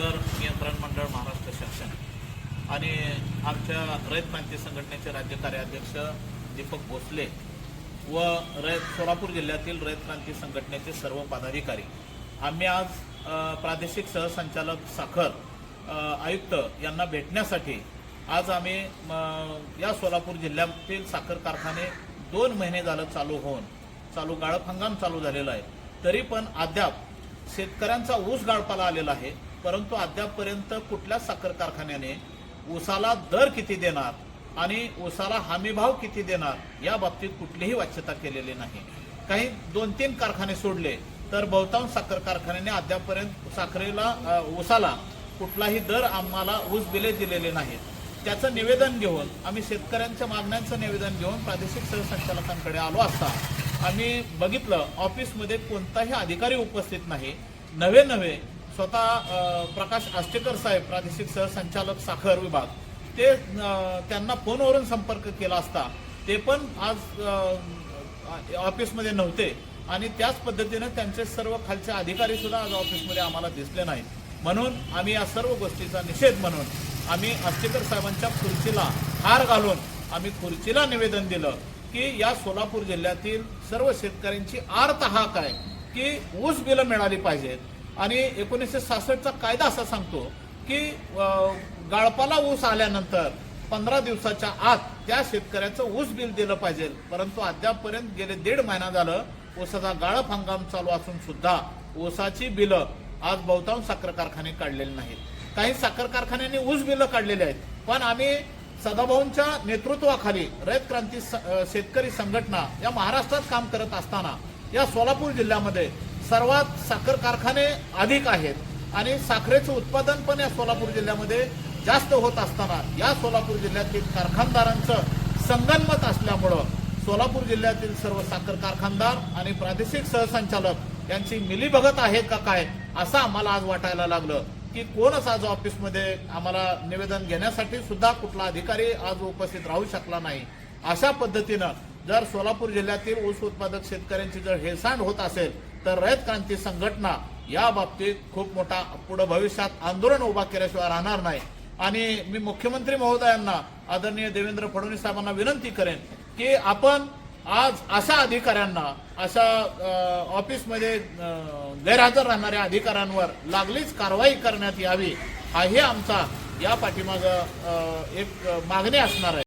कर नियंत्रण मंडळ महाराष्ट्र शासन आणि आमच्या रयत क्रांती संघटनेचे राज्य कार्याध्यक्ष दीपक भोसले व रयत सोलापूर जिल्ह्यातील रयत क्रांती संघटनेचे सर्व पदाधिकारी. आम्ही आज प्रादेशिक सहसंचालक साखर आयुक्त यांना भेटण्यासाठी आज आम्ही या सोलापूर जिल्ह्यातील साखर कारखाने दोन महिने झालं चालू होऊन चालू गाळप हंगाम चालू झालेला आहे. तरी पण अद्याप शेतकऱ्यांचा ऊस गाळपाला आलेला आहे. परंतु अद्यापपर्यंत कुठल्याच साखर कारखान्याने ऊसाला दर किती देणार आणि ऊसाला हमीभाव किती देणार या बाबतीत कुठलीही वाच्यता केलेली नाही. काही दोन तीन कारखाने सोडले तर बहुतांश साखर कारखान्याने अद्यापपर्यंत साखरेला ऊसाला कुठलाही दर आम्हाला ऊस बिले दिलेले नाहीत. त्याचं निवेदन घेऊन आम्ही शेतकऱ्यांच्या मागण्यांचं निवेदन घेऊन प्रादेशिक सहसंचालकांकडे आलो असता आम्ही बघितलं ऑफिसमध्ये कोणताही अधिकारी उपस्थित नाही. नवे नवे स्वतः प्रकाश आष्टेकर साहेब प्रादेशिक सहसंचालक साखर विभाग ते त्यांना फोनवरून संपर्क केला असता ते पण आज ऑफिसमध्ये नव्हते. आणि त्याच पद्धतीनं त्यांचे सर्व खालचे अधिकारी सुद्धा आज ऑफिसमध्ये आम्हाला दिसले नाहीत. म्हणून आम्ही या सर्व गोष्टीचा निषेध म्हणून आम्ही आष्टेकर साहेबांच्या खुर्चीला हार घालून आम्ही खुर्चीला निवेदन दिलं की या सोलापूर जिल्ह्यातील सर्व शेतकऱ्यांची आर्त हा काय की ऊस बिलं मिळाली पाहिजेत. आणि एकोणीसशे सहासष्टचा कायदा असा सांगतो की गाळपाला ऊस आल्यानंतर पंधरा दिवसाच्या आत त्या शेतकऱ्याचं ऊस बिल दिलं पाहिजे. परंतु अद्यापपर्यंत गेले दीड महिना झालं ऊसाचा गाळप हंगाम चालू असून सुद्धा ऊसाची बिलं आज बहुतांश साखर कारखाने काढलेले नाहीत. काही साखर कारखान्यांनी ऊस बिलं काढलेली आहेत. पण आम्ही सदाभाऊंच्या नेतृत्वाखाली रयत क्रांती स- शेतकरी संघटना या महाराष्ट्रात काम करत असताना या सोलापूर जिल्ह्यामध्ये सर्वात साखर कारखाने अधिक आहेत आणि साखरेचं उत्पादन पण या सोलापूर जिल्ह्यामध्ये जास्त होत असताना या सोलापूर जिल्ह्यातील कारखानदारांचं संगनमत असल्यामुळं सोलापूर जिल्ह्यातील सर्व साखर कारखानदार आणि प्रादेशिक सहसंचालक यांची मिलीभगत आहे का काय असं आम्हाला आज वाटायला लागलं. की कोणच आज ऑफिसमध्ये? आम्हाला निवेदन घेण्यासाठी सुद्धा कुठला अधिकारी आज उपस्थित राहू शकला नाही. अशा पद्धतीनं जर सोलापूर जिल्ह्यातील ऊस उत्पादक शेतकऱ्यांची जर हेळसांड होत असेल तर रयत क्रांती संघटना या बाबतीत खूप मोठा पुढे भविष्यात आंदोलन उभा केल्याशिवाय राहणार नाही. आणि मी मुख्यमंत्री महोदयांना आदरणीय देवेंद्र फडणवीस साहेबांना विनंती करेन की आपण आज अशा अधिकाऱ्यांना अशा ऑफिसमध्ये गैरहजर राहणाऱ्या अधिकाऱ्यांवर लागलीच कारवाई करण्यात यावी हा आमचा या पाठीमाग एक मागणी असणार आहे.